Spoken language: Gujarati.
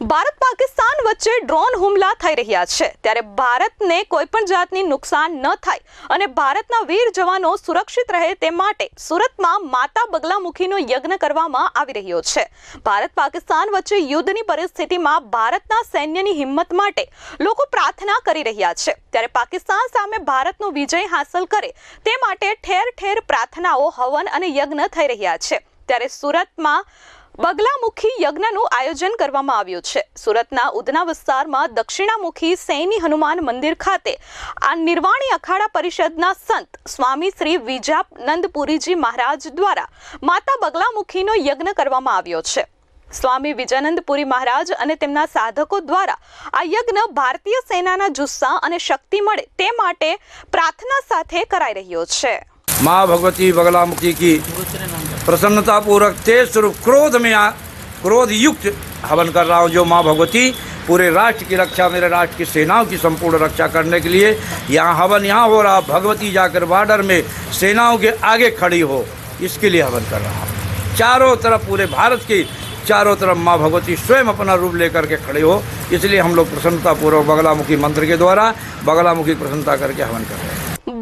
ભારત પાકિસ્તાન વચ્ચે ડ્રોન હુમલા થઈ રહ્યા છે. ત્યારે ભારતને કોઈ પણ જાતની નુકસાન ન થાય અને ભારતના વીર જવાનો સુરક્ષિત રહે તે માટે સુરતમાં માતા બગલામુખીનો યજ્ઞ કરવામાં આવી રહ્યો છે. ભારત પાકિસ્તાન વચ્ચે યુદ્ધની પરિસ્થિતિમાં ભારતના સૈન્યની હિંમત માટે લોકો પ્રાર્થના કરી રહ્યા છે. ત્યારે પાકિસ્તાન સામે ભારતનો વિજય હાંસલ કરે તે માટે ઠેર ઠેર પ્રાર્થનાઓ, હવન અને યજ્ઞ થઈ રહ્યા છે. ત્યારે સુરતમાં બગલામુખી યજ્ઞનું આયોજન કરવામાં આવ્યું છે. સુરતના ઉધના વિસ્તારમાં દક્ષિણામુખી સૈની હનુમાન મંદિર ખાતે આ નિર્વાણી અખાડા પરિષદના સંત સ્વામી શ્રી વિજાનંદપુરીજી મહારાજ દ્વારા માતા બગલામુખીનો યજ્ઞ કરવામાં આવ્યો છે. સ્વામી વિજાનંદપુરી મહારાજ અને તેમના સાધકો દ્વારા આ યજ્ઞ ભારતીય સેનાના જુસ્સા અને શક્તિ મળે તે માટે પ્રાર્થના સાથે કરાઈ રહ્યો છે. माँ भगवती बगलामुखी की प्रसन्नता पूर्वक तेज स्वरूप क्रोध में आ क्रोध युक्त हवन कर रहा हूँ जो माँ भगवती पूरे राष्ट्र की रक्षा, मेरे राष्ट्र की सेनाओं की संपूर्ण रक्षा करने के लिए यहाँ हवन यहाँ हो रहा भगवती जाकर बॉर्डर में सेनाओं के आगे खड़ी हो। इसके लिए हवन कर रहा चारों तरफ़, पूरे भारत की चारों तरफ़ माँ भगवती स्वयं अपना रूप लेकर के खड़े हो। इसलिए हम लोग प्रसन्नतापूर्वक बगलामुखी मंत्र के द्वारा बगलामुखी प्रसन्नता करके हवन कर रहे हैं।